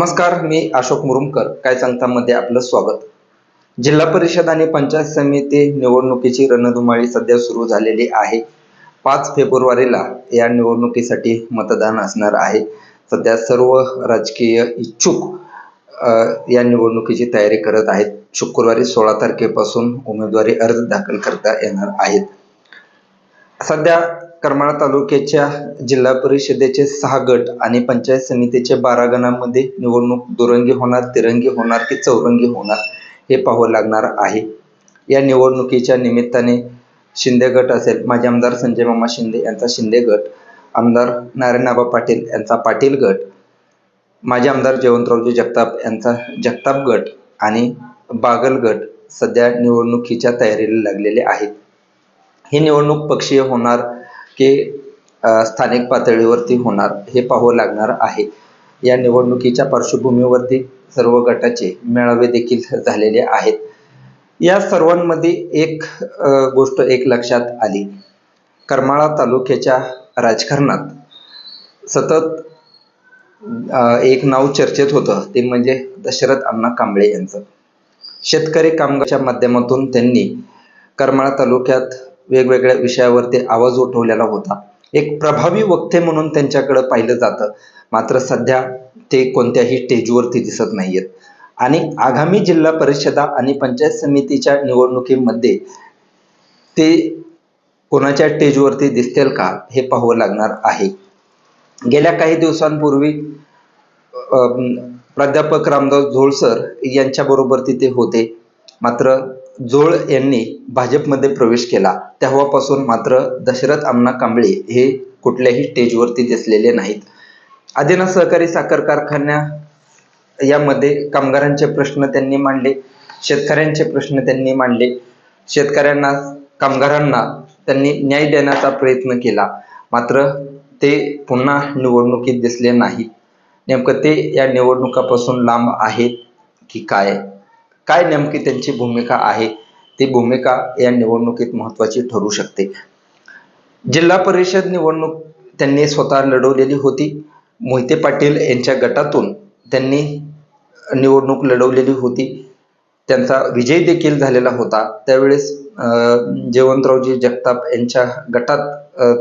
नमस्कार मी अशोक मुरुमकर. काय सांगतामध्ये आपलं स्वागत. जिल्हा परिषद आणि पंचायत समिती निवडणुकीची रणधुमाळी सध्या सुरू झालेली आहे. पाच फेब्रुवारीला या निवडणुकीसाठी मतदान असणार आहे. सध्या सर्व राजकीय इच्छुक या निवडणुकीची तयारी करत आहेत. शुक्रवारी सोळा तारखेपासून उमेदवारी अर्ज दाखल करता येणार आहेत. सध्या करमाळा तालुक्याच्या जिल्हा परिषदेचे सहा गट आणि पंचायत समितीचे बारा गणांमध्ये निवडणूक दुरंगी होणार तिरंगी होणार की चौरंगी होणार हे पाहावं लागणार आहे. या निवडणुकीच्या निमित्ताने शिंदे गट असेल माजी आमदार संजय मामा शिंदे यांचा शिंदे गट आमदार नारायणबा पाटील यांचा पाटील गट माजी आमदार जयवंतरावजी जगताप यांचा जगताप गट आणि बागल गट सध्या निवडणुकीच्या तयारीला लागलेले आहेत. ही निवडणूक पक्षीय होणार की स्थानिक पातळीवरती होणार हे पाहावं लागणार आहे. या निवडणुकीच्या पार्श्वभूमीवरती सर्व गटाचे मेळावे देखील झालेले आहेत. या सर्वांमध्ये एक गोष्ट एक लक्षात आली. करमाळा तालुक्याच्या राजकारणात सतत एक नाव चर्चेत होतं. ते म्हणजे दशरथ अण्णा कांबळे यांचं. शेतकरी कामगारच्या माध्यमातून त्यांनी करमाळा तालुक्यात वेगवेगळ्या विषयावरती आवाज उठवलेला होता. एक प्रभावी वक्ते म्हणून त्यांच्याकडे पाहिलं जातं. मात्र सध्या ते कोणत्याही स्टेजवरती दिसत नाहीयेत. आणि आगामी जिल्हा परिषदा आणि पंचायत समितीच्या निवडणुकीमध्ये ते कोणाच्या स्टेजवरती दिसतील का हे पाहावं लागणार आहे. गेल्या काही दिवसांपूर्वी प्राध्यापक रामदास झोळसर यांच्याबरोबर तिथे होते. मात्र जोळ यांनी भाजपमध्ये प्रवेश केला. तेव्हापासून मात्र दशरथ अण्णा कांबळे हे कुठल्याही स्टेजवरती दिसलेले नाहीत. आदिना सहकारी साखर कारखान्या यामध्ये कामगारांचे प्रश्न त्यांनी मांडले शेतकऱ्यांचे प्रश्न त्यांनी मांडले. शेतकऱ्यांना कामगारांना त्यांनी न्याय देण्याचा प्रयत्न केला. मात्र ते पुन्हा निवडणुकीत दिसले नाहीत. नेमकं ते या निवडणुकापासून लांब आहेत की काय? काय नेमकी त्यांची भूमिका आहे? ती भूमिका या निवडणुकीत महत्त्वाची ठरू शकते. जिल्हा परिषद निवडणूक त्यांनी स्वतः लढवलेली होती. मोहिते पाटील यांच्या गटातून त्यांनी निवडणूक लढवलेली होती. त्यांचा विजय देखील झालेला होता. त्यावेळेस जयवंतरावजी जगताप यांच्या गटात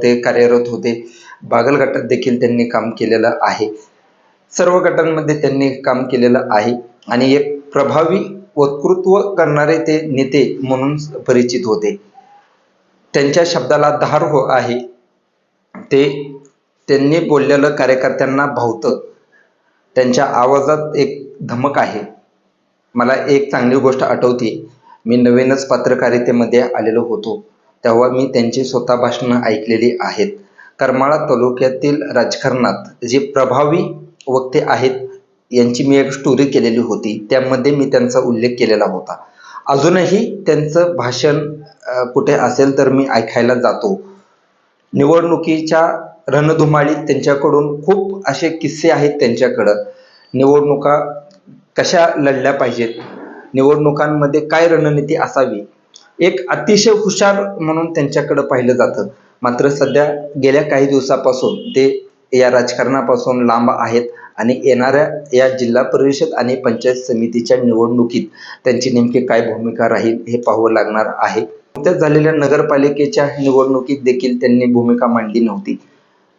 ते कार्यरत होते. बागल गटात देखील त्यांनी काम केलेलं आहे. सर्व गटांमध्ये त्यांनी काम केलेलं आहे. आणि एक प्रभावी वक्तृत्व करणारे ते नेते म्हणून परिचित होते. त्यांच्या शब्दाला धार हो आहे. ते त्यांनी बोललेलं कार्यकर्त्यांना भावतं. त्यांच्या आवाजात एक धमक आहे. मला एक चांगली गोष्ट आठवते. मी नवीनच पत्रकारितेमध्ये आलेलो होतो. तेव्हा मी त्यांची स्वतः भाषणं ऐकलेली आहेत. करमाळा तालुक्यातील राजकारणात जे प्रभावी वक्ते आहेत यांची मी एक स्टोरी केलेली होती. त्यामध्ये मी त्यांचा उल्लेख केलेला होता. अजूनही त्यांचं भाषण कुठे असेल तर मी ऐकायला जातो. निवडणुकीच्या रणधुमाळीत त्यांच्याकडून खूप असे किस्से आहेत त्यांच्याकडं. निवडणुका कशा लढल्या पाहिजेत? निवडणुकांमध्ये काय रणनीती असावी? एक अतिशय हुशार म्हणून त्यांच्याकडं पाहिलं जातं. मात्र सध्या गेल्या काही दिवसापासून ते या राजकारणापासून लांब आहेत. आणि येणाऱ्या या जिल्हा परिषद आणि पंचायत समितीच्या निवडणुकीत त्यांची नेमकी काय भूमिका राहील हे पाहावं लागणार आहे. नुकत्याच झालेल्या नगरपालिकेच्या निवडणुकीत देखील त्यांनी भूमिका मांडली नव्हती.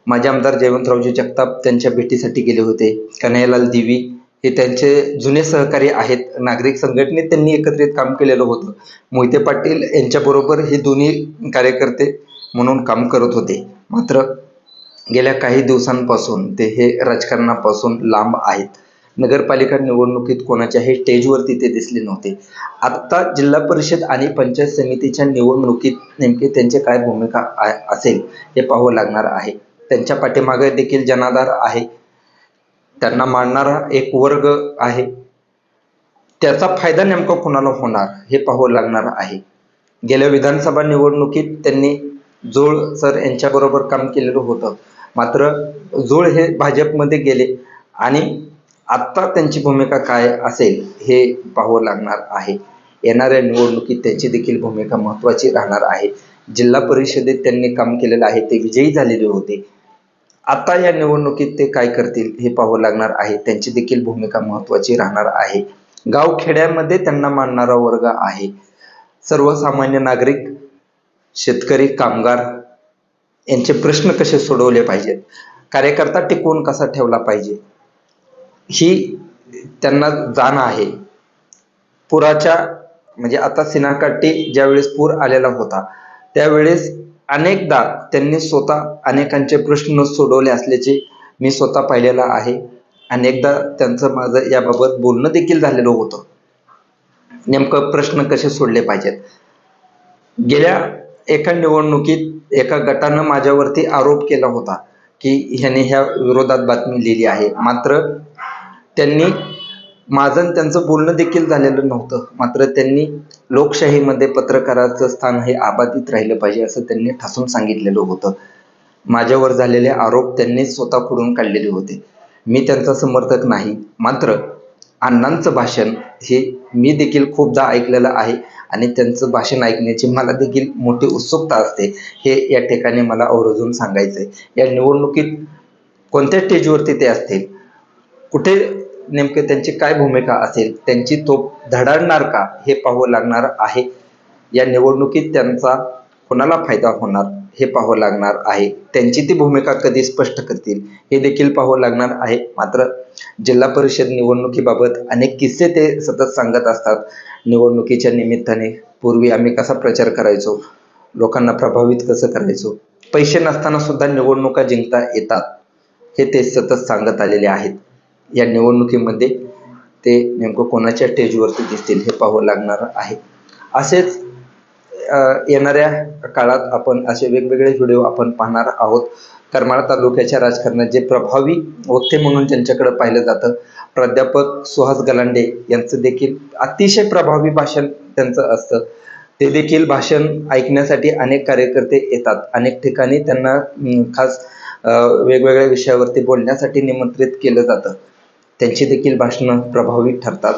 माझे आमदार जयवंतरावजी जगताप त्यांच्या भेटीसाठी गेले होते. कन्हैयालाल दिवी हे त्यांचे जुने सहकारी आहेत. नागरिक संघटनेत त्यांनी एकत्रित काम केलेलं होतं. मोहिते पाटील यांच्याबरोबर हे दोन्ही कार्यकर्ते म्हणून काम करत होते. मात्र गेल्या काही दिवसांपासून ते हे राजकारणापासून लांब आहेत. नगरपालिका निवडणुकीत कोणाच्याही स्टेजवरती ते दिसले नव्हते. आत्ता जिल्हा परिषद आणि पंचायत समितीच्या निवडणुकीत नेमके त्यांचे काय भूमिका असेल हे पाहावं लागणार आहे. त्यांच्या पाठीमागे देखील जनाधार आहे. त्यांना मानणारा एक वर्ग आहे. त्याचा फायदा नेमका कुणाला होणार हे पाहावं लागणार आहे. गेल्या विधानसभा निवडणुकीत त्यांनी जोळ सर यांच्याबरोबर काम केलेलं होतं. मात्र जोळ हे भाजपमध्ये गेले. आणि आत्ता त्यांची भूमिका काय असेल हे पाहावं लागणार आहे. येणाऱ्या निवडणुकीत त्यांची देखील भूमिका महत्त्वाची राहणार आहे. जिल्हा परिषदेत त्यांनी काम केलेलं आहे ते विजयी झालेले होते. आता या निवडणुकीत ते काय करतील हे पाहावं लागणार आहे. त्यांची देखील भूमिका महत्वाची राहणार आहे. गाव खेड्यामध्ये त्यांना मानणारा वर्ग आहे. सर्वसामान्य नागरिक शेतकरी कामगार यांचे प्रश्न कसे सोडवले पाहिजेत? कार्यकर्ता टिकवून कसा ठेवला पाहिजे? ही त्यांना जाण आहे. पुराच्या म्हणजे आता सिनाकाठी ज्यावेळेस पूर आलेला होता त्यावेळेस अनेकदा त्यांनी स्वतः अनेकांचे प्रश्न सोडवले असल्याचे मी स्वतः पाहिलेलं आहे. अनेकदा त्यांचं माझं याबाबत बोलणं देखील झालेलं होतं. नेमकं प्रश्न कसे सोडले पाहिजेत? गेल्या एका निवडणुकीत एका गटानं माझ्यावरती आरोप केला होता की ह्याने ह्या विरोधात बातमी लिहिली आहे. मात्र त्यांनी माझं त्यांचं बोलणं देखील झालेलं नव्हतं. मात्र त्यांनी लोकशाहीमध्ये पत्रकाराचं स्थान हे आबाधित राहिलं पाहिजे असं त्यांनी ठासून सांगितलेलं होतं. माझ्यावर झालेले आरोप त्यांनी स्वतः खुडून काढलेले होते. मी त्यांचा समर्थक नाही. मात्र अण्णांचं भाषण हे मी देखील खूपदा ऐकलेलं आहे. आणि त्यांचं भाषण ऐकण्याची मला देखील मोठी उत्सुकता असते. हे या ठिकाणी मला आवर्जून सांगायचं आहे या निवडणुकीत कोणत्या स्टेजवरती ते असतील? कुठे नेमके त्यांची काय भूमिका असेल? त्यांची तोप धडाडणार का? हे पाहावं लागणार आहे. या निवडणुकीत त्यांचा कोणाला फायदा होणार? हे पाहावं लागणार आहे. त्यांची ती भूमिका कधी स्पष्ट करतील? हे देखील पाहावं लागणार आहे. मात्र जिल्हा परिषद निवडणुकीबाबत अनेक किस्से ते सतत सांगत असतात. निवडणुकीच्या निमित्ताने पूर्वी आम्ही कसा प्रचार करायचो? लोकांना प्रभावित कसं करायचो? पैसे नसताना सुद्धा निवडणुका जिंकता येतात हे ते सतत सांगत आलेले आहेत. या निवडणुकीमध्ये ते नेमकं कोणाच्या स्टेजवरती दिसतील हे पाहावं लागणार आहे. असेच येणाऱ्या काळात आपण असे वेगवेगळे व्हिडिओ आपण पाहणार आहोत. करमाळा तालुक्याच्या राजकारणात जे प्रभावी वक्ते म्हणून ज्यांच्याकडे पाहिलं जातं प्राध्यापक सुहास गलांडे यांचं देखील अतिशय प्रभावी भाषण त्यांचं असतं. ते देखील भाषण ऐकण्यासाठी अनेक कार्यकर्ते येतात. अनेक ठिकाणी त्यांना खास वेगवेगळ्या विषयावरती बोलण्यासाठी निमंत्रित केलं जातं. त्यांची देखील भाषणं प्रभावी ठरतात.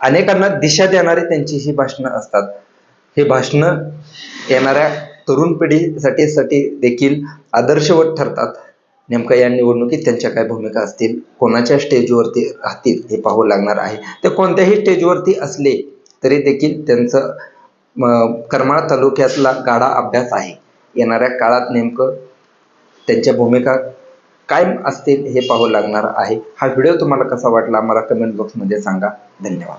अनेकांना दिशा देणारी त्यांची ही भाषणं असतात. हे भाषणं येणाऱ्या तरुण पिढीसाठी साठी देखील आदर्शवत ठरतात. नेमकं या निवडणुकीत त्यांच्या काय भूमिका असतील? कोणाच्या स्टेजवरती राहतील? हे पाहावं लागणार आहे. ते कोणत्याही स्टेजवरती असले तरी देखील त्यांचं करमाळ करमाळा तालुक्यातला गाडा अभ्यास आहे. येणाऱ्या काळात नेमकं त्यांच्या भूमिका काय असतील हे पाहावं लागणार आहे. हा व्हिडिओ तुम्हाला कसा वाटला? मला कमेंट बॉक्समध्ये सांगा. धन्यवाद.